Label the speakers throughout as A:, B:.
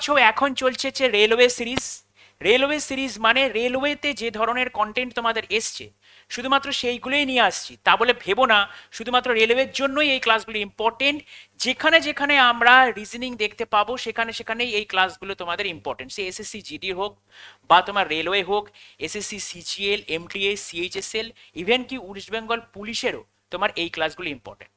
A: পারছ এখন চলছে যে রেলওয়ে সিরিজ রেলওয়ে সিরিজ মানে রেলওয়েতে যে ধরনের কন্টেন্ট তোমাদের এসছে, শুধুমাত্র সেইগুলোই নিয়ে আসছি, তা বলে ভেবো না। শুধুমাত্র রেলওয়ের জন্যই এই ক্লাসগুলো ইম্পর্টেন্ট যেখানে যেখানে আমরা রিজনিং দেখতে পাবো, সেখানে সেখানেই এই ক্লাসগুলো তোমাদের ইম্পর্টেন্ট সে এসএসসি জিডি হোক বা তোমার রেলওয়ে হোক SSC CGL MTA CHSL even কি ওয়েস্ট বেঙ্গল পুলিশেরও তোমার এই ক্লাসগুলো ইম্পর্টেন্ট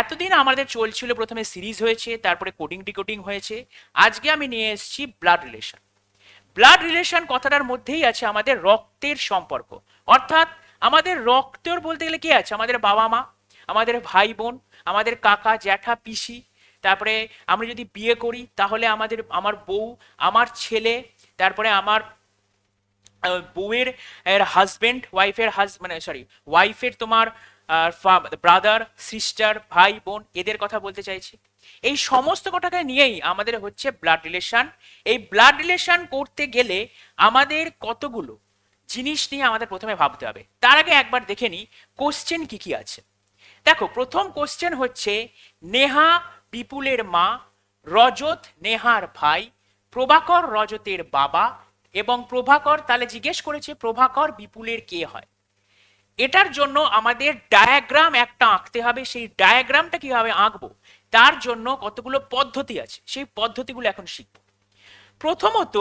A: এতদিন আমাদের চলছিল, প্রথমে সিরিজ হয়েছে, তারপরে কোডিং ডিকোডিং হয়েছে। আজকে আমি নিয়ে এসেছি ব্লাড রিলেশন ব্লাড রিলেশন কথাটার মধ্যেই আছে আমাদের রক্তের সম্পর্ক। অর্থাৎ আমাদের রক্তের বলতে গেলে কি আছে? আমাদের বাবা মা, আমাদের ভাই বোন, আমাদের কাকা, জ্যাঠা, পিসি। তারপরে আমরা যদি বিয়ে করি, তাহলে আমাদের, আমার বউ, আমার ছেলে, তারপরে আমার বউয়ের হাজবেন্ড ওয়াইফের হাজ মানে সরি ওয়াইফের তোমার ব্রাদার সিস্টার ভাই, বোন এদের কথা বলতে চাইছি। এই সমস্ত কথাকে নিয়েই আমাদের হচ্ছে ব্লাড রিলেশন এই ব্লাড রিলেশন করতে গেলে আমাদের কতগুলো জিনিস নিয়ে আমাদের প্রথমে ভাবতে হবে। তার আগে একবার দেখে নিই কোশ্চেন কি কি আছে? দেখো, প্রথম কোশ্চেন হচ্ছে, নেহা বিপুলের মা, রজত নেহার ভাই, প্রভাকর রজতের বাবা এবং প্রভাকর তাহলে জিজ্ঞেস করেছে, প্রভাকর বিপুলের কে হয়? এটার জন্য আমাদের ডায়াগ্রাম একটা আঁকতে হবে, সেই ডায়াগ্রামটা কীভাবে আঁকবো? তার জন্য কতগুলো পদ্ধতি আছে, সেই পদ্ধতিগুলো এখন শিখব। প্রথমত,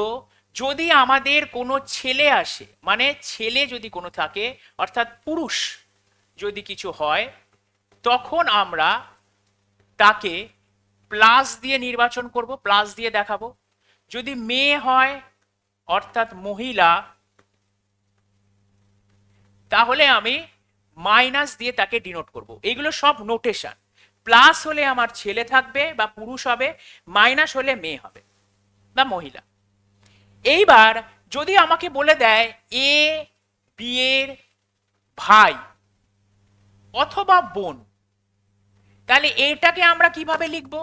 A: যদি আমাদের কোনো ছেলে আসে মানে ছেলে যদি কোনো থাকে, অর্থাৎ পুরুষ যদি কিছু হয়, তখন আমরা তাকে প্লাস দিয়ে নির্বাচন করব প্লাস দিয়ে দেখাবো। যদি মেয়ে হয়, অর্থাৎ মহিলা তাহলে আমি মাইনাস দিয়ে তাকে ডিনোট করব। এগুলো সব নোটেশন প্লাস হলে আমার ছেলে থাকবে বা পুরুষ হবে মাইনাস হলে মেয়ে হবে বা মহিলা। এইবার যদি আমাকে বলে দেয় এ বিয়ের ভাই অথবা বোন, তাহলে এটাকে আমরা কীভাবে লিখব?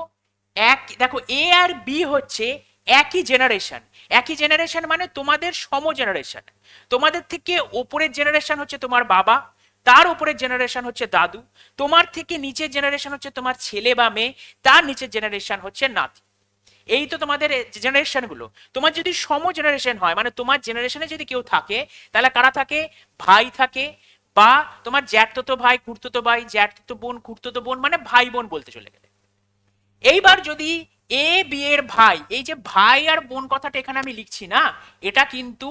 A: এক, দেখো এ আর বি হচ্ছে একই জেনারেশন একই জেনারেশন মানে তোমাদের সম জেনারেশন তোমাদের থেকে ওপরের জেনারেশন হচ্ছে তোমার বাবা, তার উপরের জেনারেশন হচ্ছে দাদু, তোমার থেকে নিচের জেনারেশন হচ্ছে তোমার ছেলে বা মেয়ে, তার নিচের জেনারেশন হচ্ছে নাতি। এই তো তোমাদের জেনারেশনগুলো। তোমার যদি সম জেনারেশন হয় মানে তোমার জেনারেশনে যদি কেউ থাকে, তাহলে কারা থাকে? ভাই থাকে বা তোমার জ্যাঠতো ভাই খুঁড়তো ভাই জ্যাঠতো বোন খুঁড়তো বোন মানে ভাই বোন বলতে চলে গেলে। এইবার যদি এ বি এর ভাই। এই যে ভাই আর বোন কথাটা এখানে আমি লিখছি না, এটা কিন্তু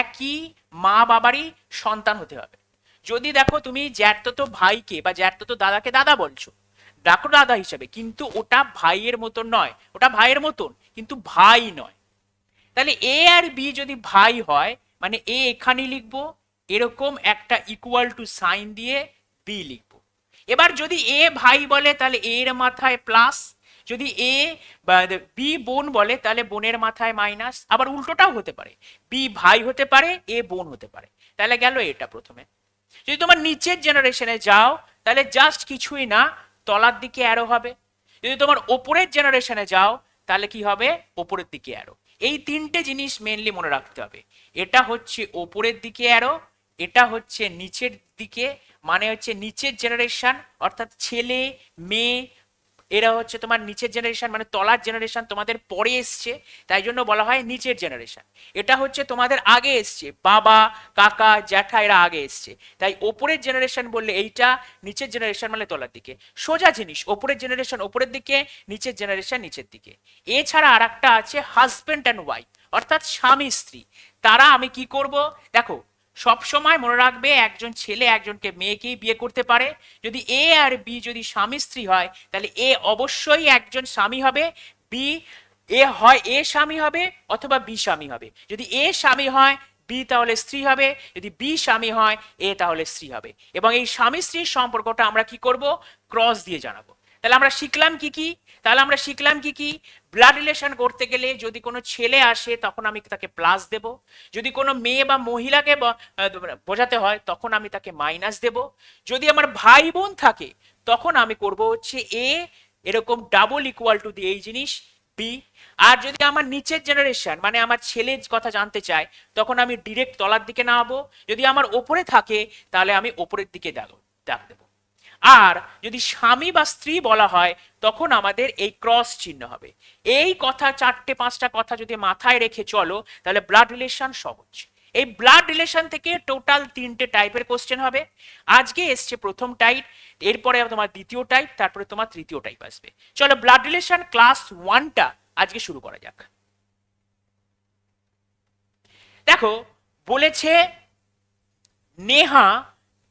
A: একই মা বাবারই সন্তান হতে হবে। যদি দেখো তুমি জ্যাঠতো ভাইকে বা জ্যাঠতো দাদাকে দাদা বলছো, ডাকো দাদা হিসাবে, কিন্তু ওটা ভাইয়ের মতন নয়, ওটা ভাইয়ের মতন, কিন্তু ভাই নয়। তাহলে এ আর বি যদি ভাই হয় মানে এ এখানে লিখব, এরকম একটা ইকুয়াল টু সাইন দিয়ে বি লিখব। এবার যদি এ ভাই বলে, তাহলে এর মাথায় প্লাস যদি এ বা বি বোন বলে, তাহলে বোনের মাথায় মাইনাস আবার উল্টোটাও হতে পারে। বি ভাই হতে পারে এ বোন হতে পারে। তাহলে গেল এটা প্রথমে। যদি তোমার নিচের জেনারেশনে যাও, তাহলে জাস্ট কিছুই না, তলার দিকে অ্যারো হবে। যদি তোমার ওপরের জেনারেশনে যাও, তাহলে কি হবে? ওপরের দিকে অ্যারো এই তিনটে জিনিস মেনলি মনে রাখতে হবে। এটা হচ্ছে ওপরের দিকে অ্যারো এটা হচ্ছে নিচের দিকে মানে হচ্ছে নিচের জেনারেশন অর্থাৎ ছেলে, মেয়ে এরা হচ্ছে তোমার নিচের জেনারেশন মানে তলার জেনারেশন তোমাদের পরে এসছে, তাই জন্য বলা হয় নিচের জেনারেশন এটা হচ্ছে তোমাদের আগে এসছে, বাবা, কাকা, জ্যাঠা এরা আগে এসছে। তাই ওপরের জেনারেশন বললে এইটা নিচের জেনারেশন মানে তলার দিকে। সোজা জিনিস, ওপরের জেনারেশন ওপরের দিকে, নিচের জেনারেশন নিচের দিকে। এছাড়া আর একটা আছে হাজব্যান্ড অ্যান্ড ওয়াইফ অর্থাৎ স্বামী স্ত্রী তারা আমি কি করব? দেখো সব সময় মনে রাখবে একজন ছেলে একজনকে মেয়েকেই বিয়ে করতে পারে। যদি এ আর বি যদি স্বামী স্ত্রী হয়, তাহলে এ অবশ্যই একজন স্বামী হবে, বি এ হয় এ স্বামী হবে অথবা বি স্বামী হবে। যদি এ স্বামী হয়, বি তাহলে স্ত্রী হবে, যদি বি স্বামী হয়, এ তাহলে স্ত্রী হবে। এবং এই স্বামী স্ত্রীর সম্পর্কটা আমরা কি করব? ক্রস দিয়ে জানাব। তাহলে আমরা শিখলাম কি কি? তাহলে আমরা শিখলাম কি কি? ব্লাড রিলেশন করতে গেলে যদি কোনো ছেলে আসে, তখন আমি তাকে প্লাস দেব। যদি কোনো মেয়ে বা মহিলাকে বোঝাতে হয়, তখন আমি তাকে মাইনাস দেব। যদি আমার ভাই বোন থাকে, তখন আমি করব হচ্ছে এ এরকম ডাবল ইকুয়াল টু দি এই জিনিস বি আর যদি আমার নিচের জেনারেশন মানে আমার ছেলের কথা জানতে চায়, তখন আমি ডিরেক্ট তলার দিকে নামাবো। যদি আমার ওপরে থাকে, তাহলে আমি ওপরের দিকে দাগ দেবো। আর যদি স্বামী বা স্ত্রী বলা হয়, তখন আমাদের এই ক্রস চিহ্ন হবে। এই কথা, চারটে, পাঁচটা কথা যদি মাথায় রেখে চলো, তাহলে ব্লাড রিলেশন সহজ। এই ব্লাড রিলেশন থেকে টোটাল তিনটে টাইপের কোশ্চেন হবে। আজকে এসছে প্রথম টাইপ এরপরে তোমার দ্বিতীয় টাইপ তারপরে তোমার তৃতীয় টাইপ আসবে। চলো ব্লাড রিলেশন ক্লাস ওয়ানটা আজকে শুরু করা যাক। দেখো, বলেছে, নেহা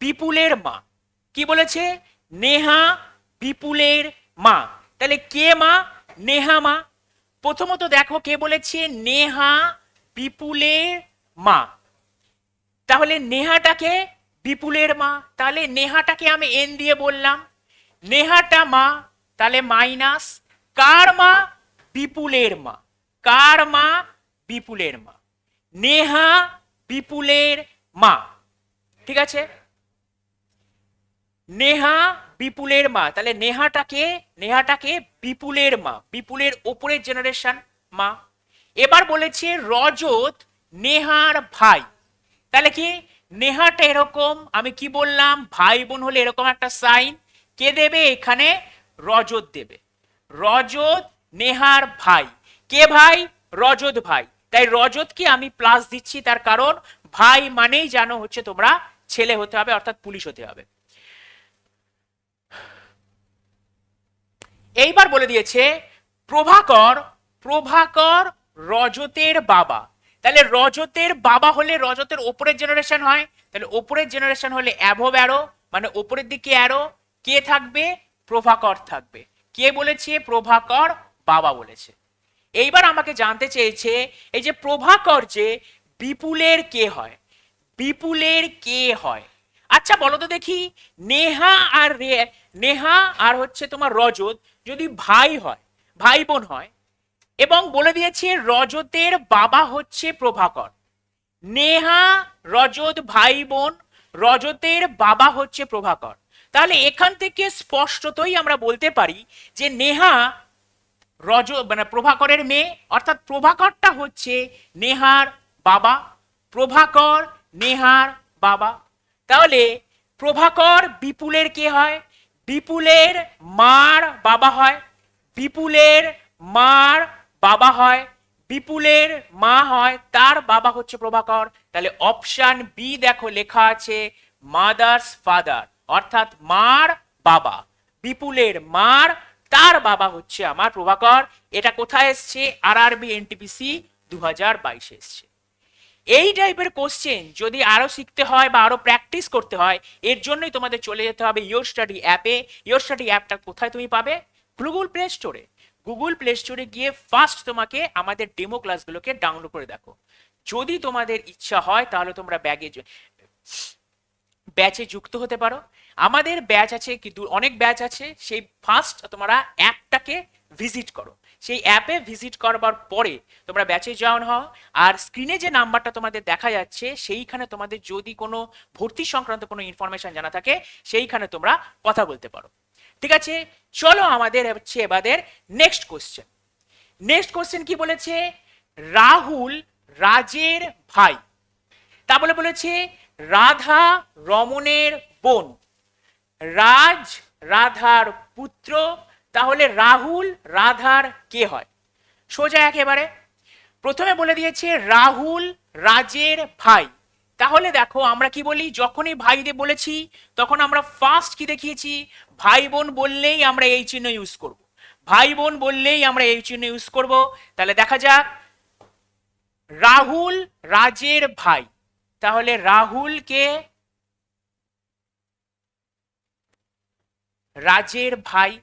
A: বিপুলের মা। কি বলেছে? নেহা বিপুলের মা। তাহলে কে মা? নেহা মা। প্রথমত দেখো কে বলেছে? নেহা বিপুলের মা। তাহলে নেহাটাকে বিপুলের মা। তাহলে নেহাটাকে আমি এন দিয়ে বললাম। নেহাটা মা, তাহলে মাইনাস। কার মা? বিপুলের মা। কার মা? বিপুলের মা। নেহা বিপুলের মা। ঠিক আছে? নেহা বিপুলের মা। তাহলে নেহাটাকে নেহাটাকে বিপুলের মা, বিপুলের ওপরের জেনারেশন মা। এবার বলেছে রজত নেহার ভাই। তাহলে কি? নেহাটা এরকম, আমি কি বললাম? ভাই বোন হলে এরকম একটা সাইন কে দেবে? এখানে রজত দেবে। রজত নেহার ভাই। কে ভাই? রজত ভাই। তাই রজতকে আমি প্লাস দিচ্ছি, তার কারণ ভাই মানেই জানো হচ্ছে তোমরা ছেলে হতে হবে, অর্থাৎ পুলিশ হতে হবে। এইবার বলে দিয়েছে, প্রভাকর প্রভাকর রজতের বাবা। তাহলে রজতের বাবা হলে রজতের ওপরের জেনারেশন হয়, তাহলে ওপরের জেনারেশন হলে অ্যাভো অ্যারো মানে ওপরের দিকে অ্যারো কে থাকবে? প্রভাকর থাকবে। কে বলেছে? প্রভাকর বাবা বলেছে। এইবার আমাকে জানতে চেয়েছে, এই যে প্রভাকর যে বিপুলের কে হয়, বিপুলের কে হয়? আচ্ছা বলো তো দেখি, নেহা আর নেহা আর হচ্ছে তোমার রজত যদি ভাই হয়, ভাই বোন হয়, এবং বলে দিয়েছে রজতের বাবা হচ্ছে প্রভাকর। নেহা, রজত ভাই বোন, রজতের বাবা হচ্ছে প্রভাকর। তাহলে এখান থেকে স্পষ্টতই আমরা বলতে পারি যে নেহা রজ মানে প্রভাকরের মেয়ে, অর্থাৎ প্রভাকরটা হচ্ছে নেহার বাবা, প্রভাকর নেহার বাবা। তাহলে প্রভাকর বিপুলের কে হয়? বিপুলের মার বাবা হয় বিপুলের মার বাবা হয় বিপুলের মা হয়, তার বাবা হচ্ছে প্রভাকর। তাহলে অপশন বি দেখো লেখা আছে, মাদার্স ফাদার, অর্থাৎ মার বাবা বিপুলের মার, তার বাবা হচ্ছে আমার প্রভাকর। এটা কোথায় এসছে? আর আরবি এনটিপিসি দু হাজার বাইশে এসছে। এই টাইপের কোশ্চেন যদি আরও শিখতে হয় বা আরও প্র্যাকটিস করতে হয়, এর জন্যই তোমাদের চলে যেতে হবে ইয়োর স্টাডি অ্যাপে ইয়োর স্টাডি অ্যাপটা কোথায় তুমি পাবে? গুগল প্লে স্টোরে গুগল প্লে স্টোরে গিয়ে ফার্স্ট তোমাকে আমাদের ডেমো ক্লাসগুলোকে ডাউনলোড করে দেখো। যদি তোমাদের ইচ্ছা হয়, তাহলে তোমরা ব্যাগে ব্যাচে যুক্ত হতে পারো। আমাদের ব্যাচ আছে, কিন্তু অনেক ব্যাচ আছে, সেই ফার্স্ট তোমরা অ্যাপটাকে ভিজিট করো। সেই অ্যাপে ভিজিট করবার পরে তোমরা ব্যাচে জয়েন হও। আর স্ক্রিনে যে নাম্বারটা তোমাদের দেখা যাচ্ছে, সেইখানে তোমাদের যদি কোনো ভর্তি সংক্রান্ত কোনো ইনফরমেশন জানা থাকে, সেইখানে তোমরা কথা বলতে পারো। ঠিক আছে? চলো আমাদের হচ্ছে এবাদের নেক্সট কোশ্চেন নেক্সট কোশ্চেন কি বলেছে? রাহুল রাজের ভাই। তা বলে বলেছে, রাধা রমণের বোন। রাজ রাধার পুত্র তাহলে রাহুল, রাধার কে হয়? সোজা একেবারে। প্রথমে বলে দিয়েছে রাহুল, রাজের ভাই। তাহলে দেখো, আমরা কি বলি? যখনই ভাইদের বলেছি, তখন আমরা ফার্স্ট কি দেখিয়েছি? ভাই বোন বললেই আমরা এই চিহ্ন ইউজ করব। ভাই বোন বললেই আমরা এই চিহ্ন ইউজ করব। তাহলে দেখা যাক। রাহুল, রাজের ভাই। তাহলে রাহুলকে রাজের ভাই।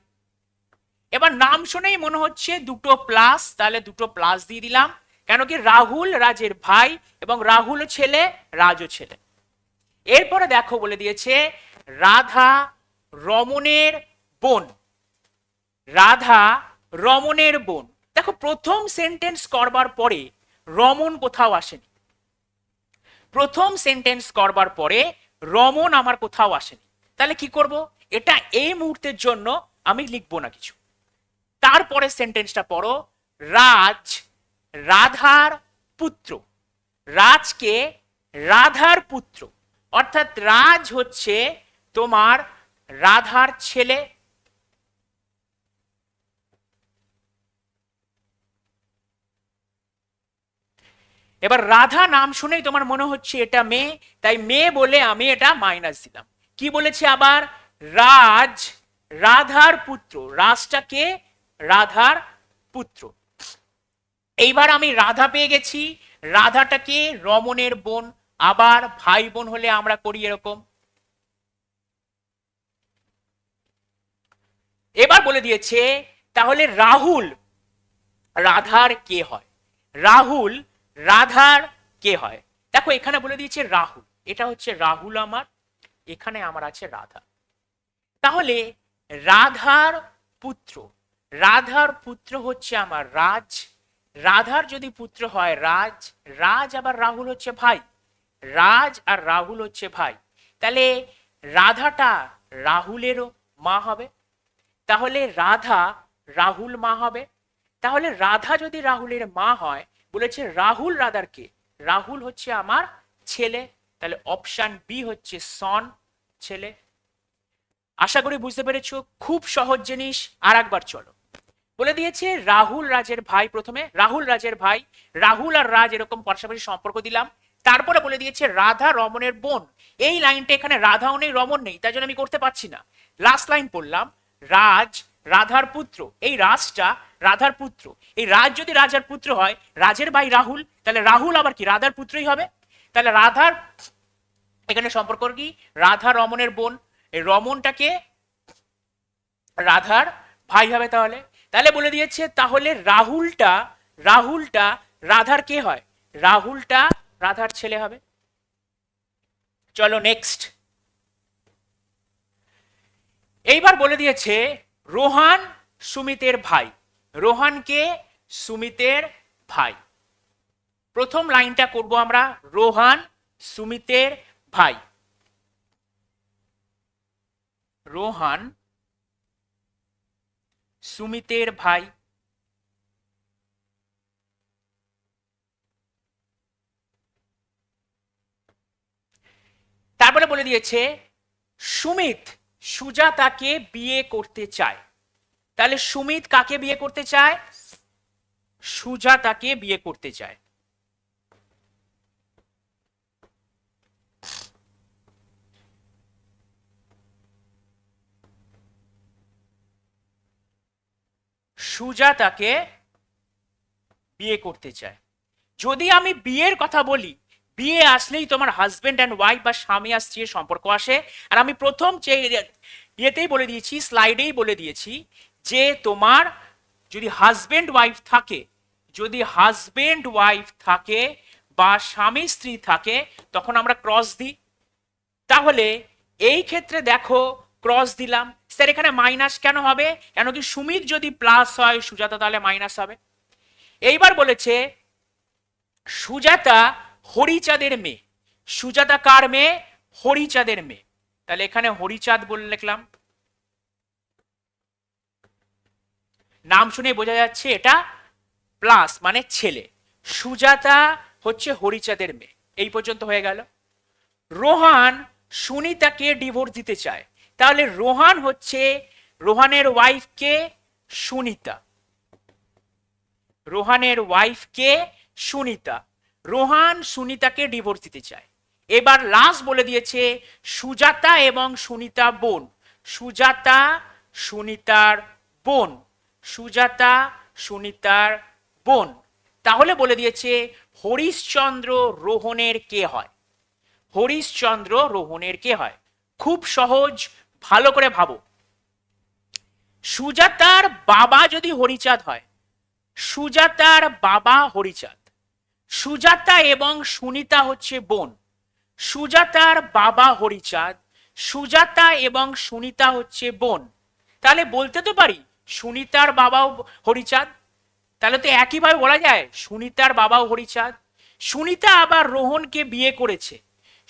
A: এবার নাম শুনেই মনে হচ্ছে দুটো প্লাস তাহলে দুটো প্লাস দিয়ে দিলাম। কেন কি রাহুল রাজের ভাই এবং রাহুল ছেলে, রাজও ছেলে। এরপরে দেখো বলে দিয়েছে রাধা রমণের বোন। রাধা রমণের বোন। দেখো প্রথম সেন্টেন্স করবার পরে রমণ কোথাও আসেনি। প্রথম সেন্টেন্স করবার পরে রমণ আমার কোথাও আসেনি। তাহলে কি করব? এটা এই মুহূর্তের জন্য আমি লিখব না কিছু। তারপরে সেন্টেন্সটা পড়ো, রাজ, রাধার পুত্র। রাজকে রাধার পুত্র। অর্থাৎ রাজ হচ্ছে তোমার রাধার ছেলে। এবার রাধা নাম শুনেই তোমার মনে হচ্ছে এটা মেয়ে, তাই মেয়ে বলে আমি এটা মাইনাস দিলাম। কি বলেছে আবার? রাজ, রাধার পুত্র। রাজটাকে রাধার পুত্র। এইবার আমি রাধা পেয়ে গেছি। রাধাটাকে রমণের বোন, আবার ভাই বোন হলে আমরা করি এরকম। এবার বলে দিয়েছে, তাহলে রাহুল, রাধার কে হয়? রাহুল, রাধার কে হয়? দেখো, এখানে বলে দিয়েছে রাহুল। এটা হচ্ছে রাহুল আমার, এখানে আমার আছে রাধা। তাহলে রাধার পুত্র রাধার পুত্র হচ্ছে আমার রাজ। রাধার যদি পুত্র হয়, রাজ রাজ আবার রাহুল হচ্ছে ভাই। রাজ আর রাহুল হচ্ছে ভাই। তাহলে রাধাটা রাহুলেরও মা হবে, তাহলে রাধা রাহুল মা হবে। তাহলে রাধা যদি রাহুলের মা হয়, বলেছে রাহুল রাধার কে? রাহুল হচ্ছে আমার ছেলে। তাহলে অপশন বি হচ্ছে সন ছেলে। আশা করি বুঝতে পেরেছ, খুব সহজ জিনিস। আর একবার চলো। বলে দিয়েছে, রাহুল রাজের ভাই প্রথমে, রাহুল রাজের ভাই, রাহুল আর রাজ এরকম পাশাপাশি সম্পর্ক দিলাম। তারপরে বলে দিয়েছে, রাধা রমণের বোন। এই লাইনটা এখানে রাধাও নেই, রমণ নেই, তাই জন্য আমি করতে পারছি না। লাস্ট লাইন পড়লাম, রাজ রাধার পুত্র। এই রাজটা রাধার পুত্র। এই রাজ যদি রাজার পুত্র হয়, রাজের ভাই রাহুল, তাহলে রাহুল আবার কি, রাধার পুত্রই হবে? তাহলে রাধার এখানে সম্পর্ক কি? রাধা রমণের বোন। এই রমণটাকে রাধার ভাই হবে তাহলে। তাহলে বলে দিয়েছে, তাহলে রাহুলটা রাহুলটা রাধার কে হয়? রাহুলটা রাধার ছেলে হবে। চলো নেক্সট এইবার বলে দিয়েছে, রোহান সুমিতের ভাই। রোহানকে সুমিতের ভাই। প্রথম লাইনটা করব আমরা, রোহান সুমিতের ভাই। রোহান সুমিতের ভাই। তারপরে বলে দিয়েছে, সুমিত সুজা তাকে বিয়ে করতে চায়। তাহলে সুমিত কাকে বিয়ে করতে চায়? সুজাতাকে বিয়ে করতে চায়। সুজাতাকে বিয়ে করতে চায়। যদি আমি বিয়ের কথা বলি, বিয়ে আসলেই তোমার হাজবেন্ড অ্যান্ড ওয়াইফ বা স্বামী আর স্ত্রীর সম্পর্ক আসে। আর আমি প্রথম যে ইয়েতেই বলে দিয়েছি স্লাইডেই বলে দিয়েছি যে তোমার যদি হাজবেন্ড ওয়াইফ থাকে, যদি হাজবেন্ড ওয়াইফ থাকে বা স্বামী স্ত্রী থাকে, তখন আমরা ক্রস দিই। তাহলে এই ক্ষেত্রে দেখো ক্রস দিলাম। স্যার, এখানে মাইনাস কেন হবে? কেন কি সুমিত যদি প্লাস হয়, সুজাতা তাহলে মাইনাস হবে। এইবার বলেছে, সুজাতা হরিচাঁদের মেয়ে। সুজাতা কার মেয়ে? হরিচাঁদের মেয়ে। তাহলে এখানে হরিচাঁদ বলে লিখলাম। নাম শুনে বোঝা যাচ্ছে এটা প্লাস মানে ছেলে। সুজাতা হচ্ছে হরিচাঁদের মেয়ে। এই পর্যন্ত হয়ে গেল। রোহান, সুনিতাকে ডিভোর্স দিতে চায়। তাহলে রোহান হচ্ছে রোহানের ওয়াইফকে সুনিতা। রোহানের ওয়াইফ কে সুনিতা। রোহান সুনিতাকে ডিভোর্স দিতে চায়। এবার লাস্ট বলে দিয়েছে সুজাতা এবং সুনিতা বোন। সুজাতা সুনিতার বোন। সুজাতা সুনিতার বোন। তাহলে বলে দিয়েছে হরিশচন্দ্র রোহনের কে হয়? হরিশচন্দ্র রোহনের কে হয়? খুব সহজ ভালো করে ভাবো। সুজাতার বাবা যদি হরিচাঁদ হয়, সুজাতার বাবা হরিচাঁদ, সুজাতা এবং সুনিতা হচ্ছে বোন, সুজাতার বাবা হরিচাঁদ, সুজাতা এবং সুনিতা হচ্ছে বোন। তাহলে বলতে তো পারি, সুনিতার বাবাও হরিচাঁদ, তাহলে তো একইভাবে বলা যায়, সুনিতার বাবাও হরিচাঁদ। সুনিতা আবার রোহনকে বিয়ে করেছে,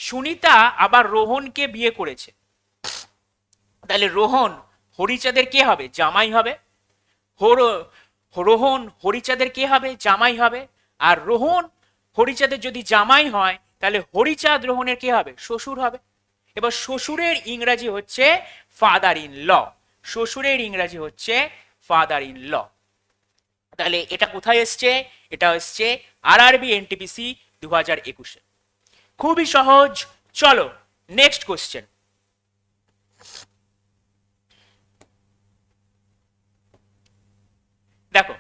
A: সুনিতা আবার রোহনকে বিয়ে করেছে। তাহলে রোহন, হরিচাঁদের কে হবে? জামাই হবে। হর, রোহন, হরিচাঁদের কে হবে? জামাই হবে। আর রোহন, হরিচাঁদের যদি জামাই হয়, তাহলে হরিচাঁদ রোহনের কে হবে? শ্বশুর হবে। এবার শ্বশুরের ইংরাজি হচ্ছে ফাদার ইন ল শ্বশুরের ইংরাজি হচ্ছে ফাদার ইন ল তাহলে এটা কোথায় এসছে? এটা এসছে আর আরবি এনটিপিসি দু হাজার একুশে। খুবই সহজ। চলো নেক্সট কোশ্চেন দেখো,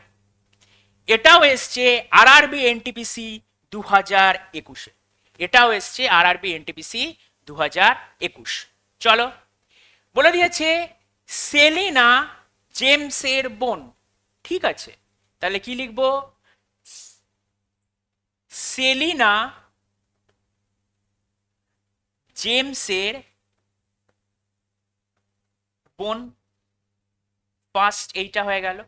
A: এটাও এসছে আর আরবি এনটিপিসি দু হাজার একুশে এটাও এসছে আর আরবি এনটিপিসি দু হাজার একুশ। চলো, বলে দিয়েছে সেলিনা জেমসের বোন। ঠিক আছে, তাহলে কি লিখব? সেলিনা জেমসের বোন। ফার্স্ট এইটা হয়ে গেল।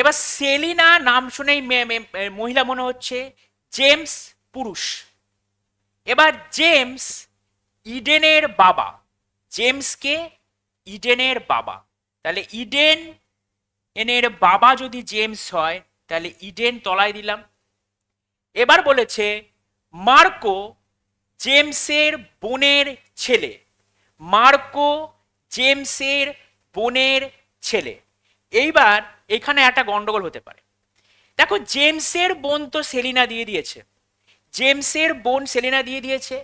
A: এবার সেলিনা নাম শুনেই মহিলা মনে হচ্ছে, জেমস পুরুষ। এবার জেমস ইডেনের বাবা। জেমসকে ইডেনের বাবা। তাহলে ইডেন এনের বাবা যদি জেমস হয়, তাহলে ইডেন তলায় দিলাম। এবার বলেছে, মার্কো জেমসের বোনের ছেলে। মার্কো জেমসের বোনের ছেলে। এইবার এখানে একটা গন্ডগোল হতে পারে। দেখো, জেমসের বোন তো সেলিনা দিয়ে দিয়েছে। জেমসের বোন সেলিনা দিয়ে দিয়েছে।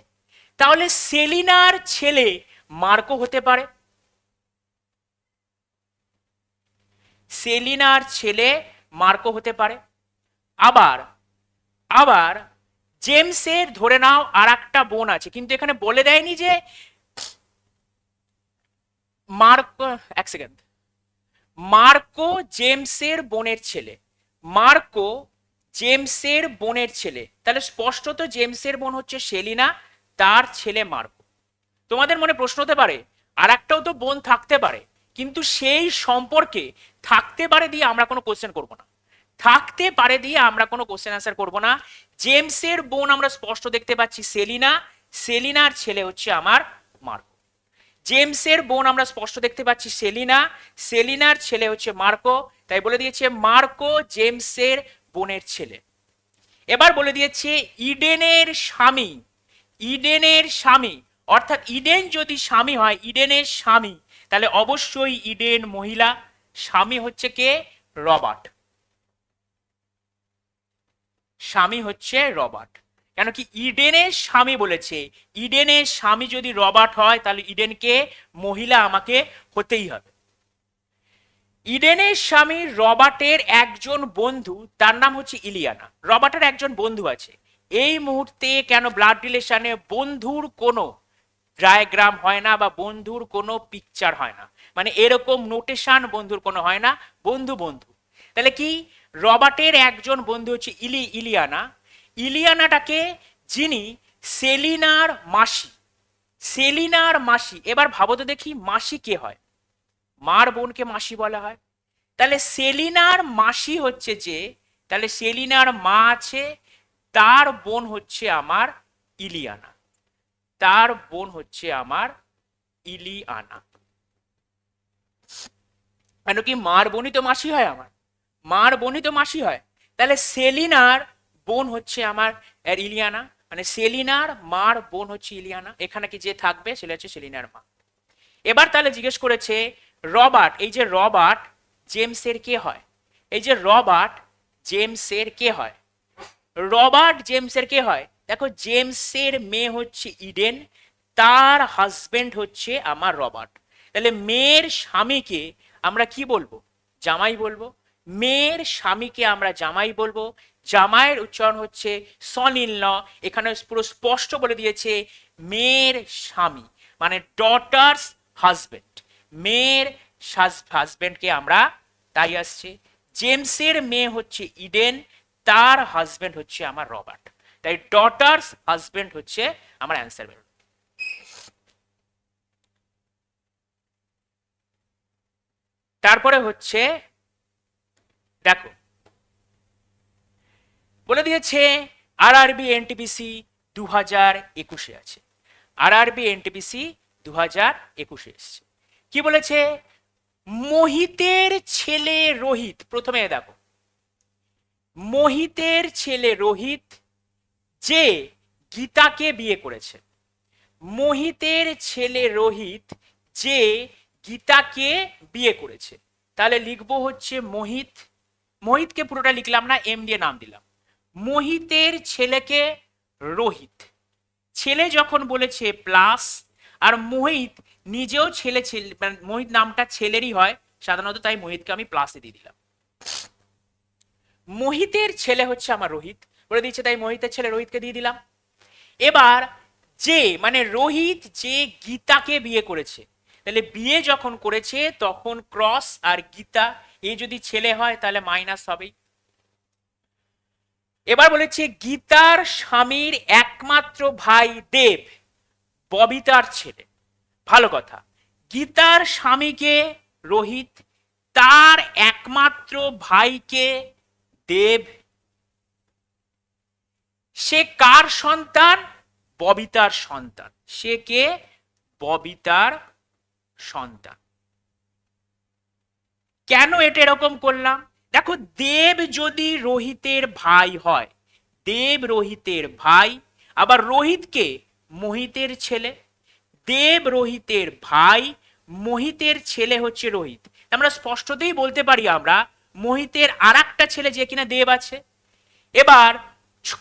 A: তাহলে সেলিনার ছেলে মার্কো হতে পারে। সেলিনার ছেলে মার্কো হতে পারে। আবার আবার জেমসের ধরে নাও আর একটা বোন আছে। কিন্তু এখানে বলে দেয়নি যে মার্কো, এক সেকেন্ড। মার্কো জেমসের বোনের ছেলে। মার্কো জেমসের বোনের ছেলে। তাহলে স্পষ্টত জেমসের বোন হচ্ছে সেলিনা, তার ছেলে মার্কো। তোমাদের মনে প্রশ্ন হতে পারে আর একটাও তো বোন থাকতে পারে, কিন্তু সেই সম্পর্কে থাকতে পারে দিয়ে আমরা কোনো কোশ্চেন করব না। থাকতে পারে দিয়ে আমরা কোনো কোশ্চেন আনসার করব না। জেমসের বোন আমরা স্পষ্ট দেখতে পাচ্ছি, সেলিনা। সেলিনার ছেলে হচ্ছে আমার মার্কো। জেমসের বোন আমরা স্পষ্ট দেখতে পাচ্ছি, সেলিনা। সেলিনার ছেলে হচ্ছে মার্কো। তাই বলে দিয়েছে মার্কো জেমসের বোনের ছেলে। এবার বলে দিয়েছে ইডেনের স্বামী। ইডেনের স্বামী। অর্থাৎ ইডেন যদি স্বামী হয়, ইডেনের স্বামী, তাহলে অবশ্যই ইডেন মহিলা। স্বামী হচ্ছে কে? রবার্ট। স্বামী হচ্ছে রবার্ট। কেন কি ইডেনের স্বামী বলেছে ইডেনের স্বামী যদি রবার্ট হয়, তাহলে ইডেনকে মহিলা আমাকে হতেই হবে। ইডেনের স্বামী রবার্টের একজন বন্ধু, তার নাম হচ্ছে ইলিয়ানা। রবার্টের একজন বন্ধু আছে। এই মুহূর্তে কেন ব্লাড রিলেশনে বন্ধুর কোনো ডায়াগ্রাম হয় না বা বন্ধুর কোনো পিকচার হয় না? মানে এরকম নোটেশন বন্ধুর কোনো হয় না বন্ধু বন্ধু তাহলে কি? রবার্টের একজন বন্ধু হচ্ছে ইলি ইলিয়ানা। ইলিয়ানাটাকে যিনি সেলিনার মাসি সেলিনার মাসি। এবার ভাবো তো দেখি মাসি কে হয়। মার বোনকে মাসি বলা হয়। তাহলে সেলিনার মাসি হচ্ছে যে, তাহলে সেলিনার মা আছে, তার বোন হচ্ছে আমার ইলিয়ানা। তার বোন হচ্ছে আমার ইলিয়ানা। কেন কি মার বোনই তো মাসি হয় আমার? মার বোনই তো মাসি হয়। তাহলে সেলিনার বোন হচ্ছে আমার ইলিয়ানা মানে সেলিনার মার বোন হচ্ছে ইলিয়ানা। এখানে কি যে থাকবে সেটা হচ্ছে সেলিনার মা। এবার তাহলে জিজ্ঞেস করেছে, রবার্ট, এই যে রবার্ট জেমসের কে হয়? এই যে রবার্ট জেমসের কে হয়? রবার্ট জেমসের কে হয়? দেখো, জেমসের মেয়ে হচ্ছে ইডেন, তার হাজবেন্ড হচ্ছে আমার রবার্ট। তাহলে মেয়ের স্বামীকে আমরা কি বলব? জামাই বলব। মেয়ের স্বামীকে আমরা জামাই বলব। জামাইয়ের উচ্চারণ হচ্ছে সনিল এখানে পুরো স্পষ্ট বলে দিয়েছে মেয়ের স্বামী মানে ডটার্স হাজবেন্ড মেয়ের হাজবেন্ডকে আমরা তাই আসছে। জেমসের মেয়ে হচ্ছে ইডেন, তার হাজবেন্ড হচ্ছে আমার রবার্ট। তাই ডটার্স হাজবেন্ড হচ্ছে আমার অ্যান্সার বেরোলো। তারপরে হচ্ছে, দেখো বলে দিয়েছে আর আরবি এনটিপিসি দু হাজার একুশে আছে। আর আরবি এনটিপিসি দু হাজার একুশে এসছে। কি বলেছে? মোহিতের ছেলে রোহিত, প্রথমে দেখো। মোহিতের ছেলে রোহিত যে গীতাকে বিয়ে করেছে। মোহিতের ছেলে রোহিত যে গীতাকে বিয়ে করেছে। তাহলে লিখব হচ্ছে মোহিত। মোহিতকে পুরোটা লিখলাম না এম দিয়ে নাম দিলাম। মোহিতের ছেলেকে রোহিত। ছেলে যখন বলেছে প্লাস, আর মোহিত নিজেও ছেলে ছেলে মানে মোহিত নামটা ছেলেরই হয়, সাধারণত তাই মোহিতকে আমি প্লাসে দিয়ে দিলাম। মোহিতের ছেলে হচ্ছে আমার রোহিত, বলে দিচ্ছে তাই মোহিতের ছেলে রোহিতকে দিয়ে দিলাম। এবার যে মানে রোহিত যে গীতাকে বিয়ে করেছে, তাহলে বিয়ে যখন করেছে, তখন ক্রস আর গীতা এই যদি ছেলে হয়, তাহলে মাইনাস হবেই। এবার বলেছে, গীতার স্বামীর একমাত্র ভাই দেব ববিতার ছেলে। ভালো কথা। গীতার স্বামীকে রোহিত, তার একমাত্র ভাইকে দেব, সে কার সন্তান? ববিতার সন্তান। সে কে? ববিতার সন্তান। কেন এটা এরকম করলাম? দেখো, দেব যদি রোহিতের ভাই হয়, দেব রোহিতের ভাই, আবার রোহিতকে মোহিতের ছেলে। দেব রোহিতের ভাই, মোহিতের ছেলে হচ্ছে রোহিত। আমরা স্পষ্টতই বলতে পারি আমরা, মোহিতের আর একটা ছেলে যে কিনা দেব আছে। এবার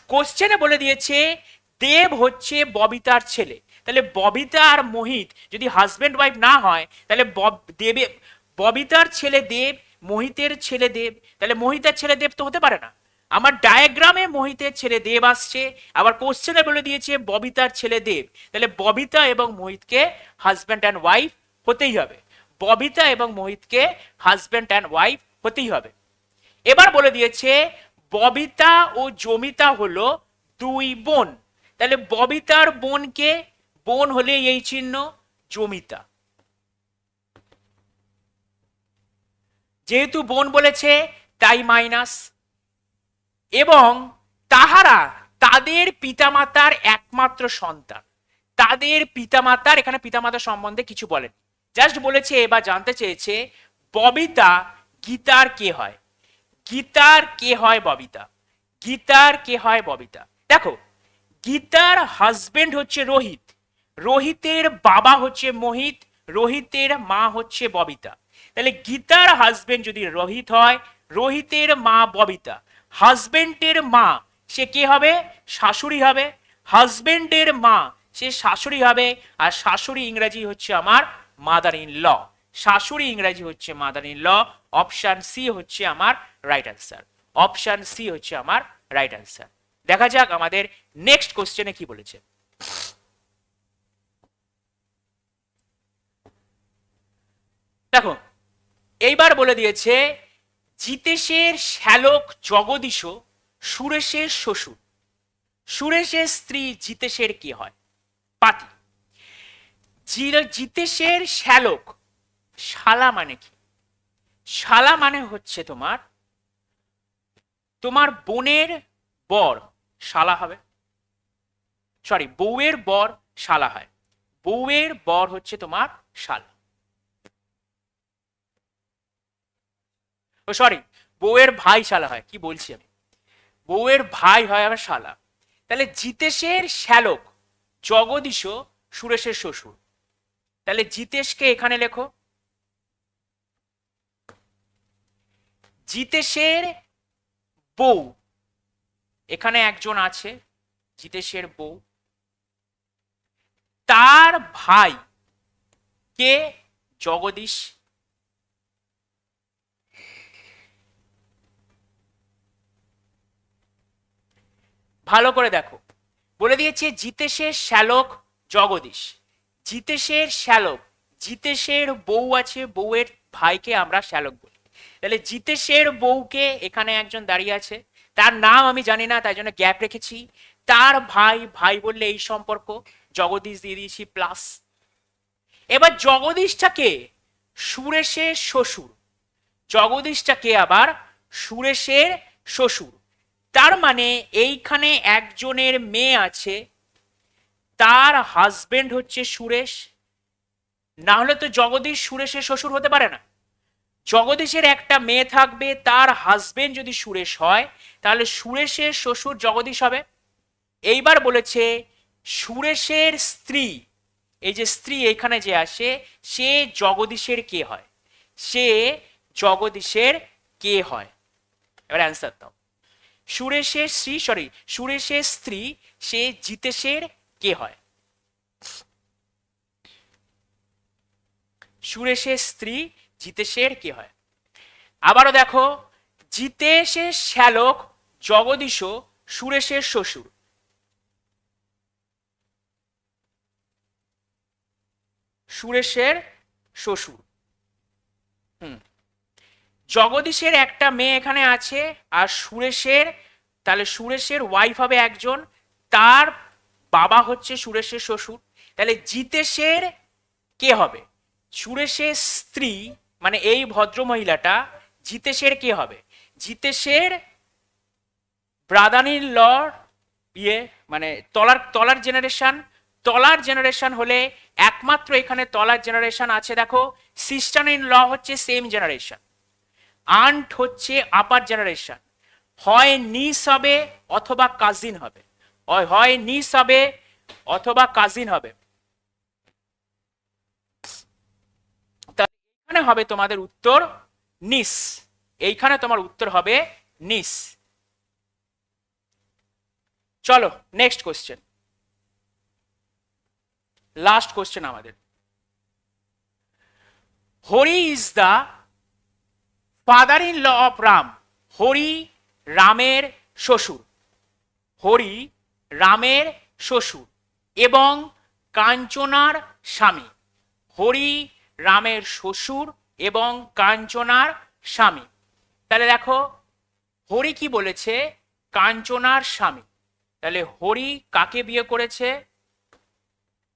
A: কোশ্চেনে বলে দিয়েছে, দেব হচ্ছে ববিতার ছেলে। তাহলে ববিতা আর মোহিত যদি হাজবেন্ড ওয়াইফ না হয়, তাহলে বব- দেবে ববিতার ছেলে দেব মোহিতের ছেলে দেব, তাহলে মোহিতের ছেলে দেব তো হতে পারে না। আমার ডায়াগ্রামে মোহিতের ছেলে দেব আসছে, আবার কোশ্চেনে বলে দিয়েছে ববিতার ছেলে দেব। তাহলে ববিতা এবং মোহিতকে হাজব্যান্ড অ্যান্ড ওয়াইফ হতেই হবে। ববিতা এবং মোহিতকে হাজব্যান্ড অ্যান্ড ওয়াইফ হতেই হবে। এবার বলে দিয়েছে, ববিতা ও জমিতা হলো দুই বোন। তাহলে ববিতার বোনকে, বোন হলে এই চিহ্ন, জমিতা। যেহেতু বোন বলেছে, তাই মাইনাস এবং তাহারা তাদের পিতামাতার একমাত্র সন্তান। তাদের পিতামাতার, এখানে পিতামাতার সম্বন্ধে কিছু বলেন। জাস্ট বলেছে এবার জানতে চেয়েছে, ববিতা গীতার কে হয়? গীতার কে হয় ববিতা? গীতার কে হয় ববিতা? দেখো, গীতার হাজবেন্ড হচ্ছে রোহিত। রোহিতের বাবা হচ্ছে মোহিত, রোহিতের মা হচ্ছে ববিতা। তাহলে গীতার হাজবেন্ড যদি রোহিত হয়, রোহিতের মা ববিতা। হাজবেন্ডের মা, সে কে হবে? শাশুড়ি হবে। হাজবেন্ডের মা, সে শাশুড়ি হবে। আর শাশুড়ি ইংরেজি হচ্ছে আমার মাদার ইন ল শাশুড়ি ইংরেজি হচ্ছে mother in law option C হচ্ছে আমার রাইট অ্যান্সার অপশন সি হচ্ছে আমার রাইট অ্যান্সার দেখা যাক আমাদের নেক্সট কোশ্চেনে কি বলেছে। দেখো এইবার বলে দিয়েছে, জিতেশের শ্যালক জগদীশ, সুরেশের শ্বশুর। সুরেশের স্ত্রী জিতেশের কি হয়? পাতি। জিতেশের শ্যালক, শালা মানে কি? শালা মানে হচ্ছে তোমার তোমার বোনের বর, শালা হবে। সরি বউয়ের বর, শালা হয়। বউয়ের বর হচ্ছে তোমার শালা। ও সরি বউয়ের ভাই শালা হয়, কি বলছি আমি? বউয়ের ভাই হয় আবার শালা। তাহলে জিতেশের শ্যালক জগদীশ সুরেশের শ্বশুর। তাহলে জিতেশকে এখানে লেখো। জিতেশের বউ, এখানে একজন আছে, জিতেশের বউ। তার ভাই কে? জগদীশ ভালো করে দেখো। বলে দিয়েছে, জিতেশের শ্যালক জগদীশ। জিতেশের শ্যালক, জিতেশের বউ আছে, বউয়ের ভাইকে আমরা শ্যালক বলি। তাহলে জিতেশের বউকে এখানে একজন দাঁড়িয়ে আছে। তার নাম আমি জানি না, তাই জন্য গ্যাপ রেখেছি। তার ভাই ভাই বললে এই সম্পর্ক। জগদীশ দিয়ে দিয়েছি প্লাস এবার জগদীশটাকে সুরেশের শ্বশুর। জগদীশটাকে আবার? সুরেশের শ্বশুর। তার মানে এইখানে একজনের মেয়ে আছে, তার হাজবেন্ড হচ্ছে সুরেশ। না হলে তো জগদীশ সুরেশের শ্বশুর হতে পারে না। জগদীশের একটা মেয়ে থাকবে, তার হাজবেন্ড যদি সুরেশ হয়, তাহলে সুরেশের শ্বশুর জগদীশ হবে। এইবার বলেছে, সুরেশের স্ত্রী, এই যে স্ত্রী এখানে যে আসে, সে জগদীশের কে হয়? সে জগদীশের কে হয়? এবার অ্যান্সার দাও। সুরেশের স্ত্রী সরি সুরেশের স্ত্রী, সে জিতেশের কে হয়? সুরেশের স্ত্রী জিতেশের কে হয়? আবারও দেখো জিতেশের শ্যালক, জগদীশ সুরেশের শ্বশুর। সুরেশের শ্বশুর। হুম। জগদীশের একটা মেয়ে এখানে আছে আর সুরেশের, তাহলে সুরেশের ওয়াইফ হবে একজন, তার বাবা হচ্ছে সুরেশের শ্বশুর। তাহলে জিতেশের কে হবে? সুরেশের স্ত্রী মানে এই ভদ্র মহিলাটা জিতেশের কে হবে? জিতেশের ব্রাদানির লর ইয়ে মানে তলার তলার জেনারেশন তলার জেনারেশন হলে একমাত্র এখানে তলার জেনারেশন আছে, দেখো। সিস্টার ইন ল হচ্ছে সেম জেনারেশন আন্ট হচ্ছে আপার জেনারেশন হয় নিস হবে অথবা কাজিন হবে। হয়- নিস হবে অথবা কাজিন হবে। এখানে হবে তোমাদের উত্তর নিস এইখানে তোমার উত্তর হবে নিস চলো নেক্সট কোশ্চেন লাস্ট কোশ্চেন আমাদের। Hari is the father in law of Ram Hari রামের শ্বশুর হরি রামের শ্বশুর এবং কাঞ্চনার স্বামী। হরি রামের শ্বশুর এবং কাঞ্চনার স্বামী। তাহলে দেখো হরি কি বলেছে? কাঞ্চনার স্বামী। তাহলে হরি কাকে বিয়ে করেছে?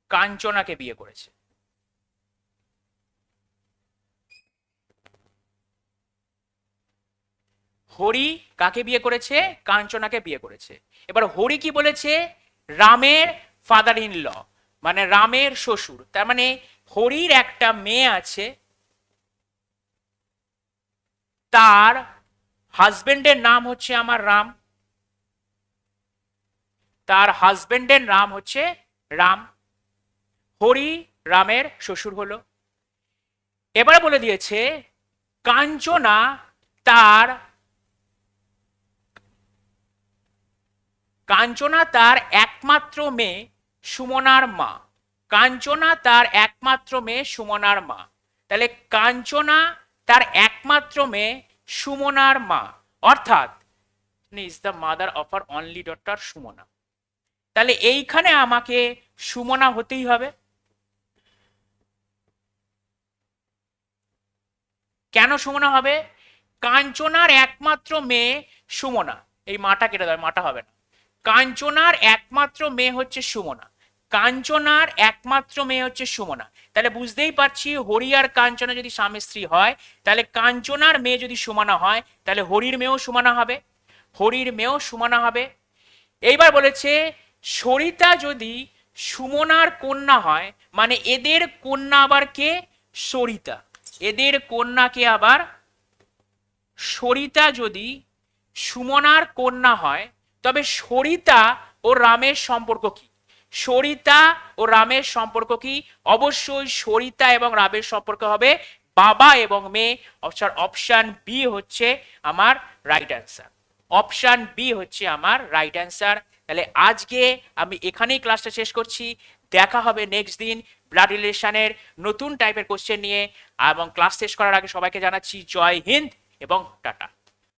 A: কাঞ্চনাকে বিয়ে করেছে। হরি কাকে বিয়ে করেছে? কাঞ্চনাকে বিয়ে করেছে। এবার হরি কি বলেছে? রামের ফাদার ইন ল মানে রামের শ্বশুর। তার মানে হরির একটা মেয়ে আছে, তার হাজবেন্ডের নাম হচ্ছে আমার রাম। তার হাজবেন্ডের নাম হচ্ছে রাম। হরি রামের শ্বশুর হলো। এবারে বলে দিয়েছে, কাঞ্চনা তার কাঞ্চনা তার একমাত্র মেয়ে সুমনার মা। কাঞ্চনা তার একমাত্র মেয়ে সুমনার মা। তাহলে কাঞ্চনা তার একমাত্র মেয়ে সুমনার মা। অর্থাৎ is the mother of our only daughter Sumana. তাহলে এইখানে আমাকে সুমনা হতেই হবে। কেন সুমনা হবে? কাঞ্চনার একমাত্র মেয়ে সুমনা। এই মাটা কেটে দেয় মাটা হবে না। কাঞ্চনার একমাত্র মেয়ে হচ্ছে সুমনা। কাঞ্চনার একমাত্র মেয়ে হচ্ছে সুমনা। তাহলে বুঝতেই পারছি হরি আর কাঞ্চনা যদি স্বামী স্ত্রী হয়, তাহলে কাঞ্চনার মেয়ে যদি সুমানা হয়, তাহলে হরির মেয়েও সুমনা হবে। হরির মেয়েও সুমানা হবে। এইবার বলেছে, সরিতা যদি সুমনার কন্যা হয় মানে এদের কন্যা আবার কে? সরিতা। এদের কন্যাকে আবার? সরিতা যদি সুমনার কন্যা হয় তবে সরিতা ও রামের সম্পর্ক কি? সরিতা ও রামের সম্পর্ক কি? অবশ্যই সরিতা এবং রামের সম্পর্ক হবে বাবা এবং মেয়ে। অপশন অপশন বি হচ্ছে আমার রাইট অ্যান্সার অপশন বি হচ্ছে আমার রাইট অ্যান্সার তাহলে আজকে আমি এখানেই ক্লাসটা শেষ করছি। দেখা হবে নেক্সট দিন ব্লাড রিলেশনের নতুন টাইপের কোশ্চেন নিয়ে। এবং ক্লাস শেষ করার আগে সবাইকে জানাচ্ছি জয় হিন্দ এবং টাটা।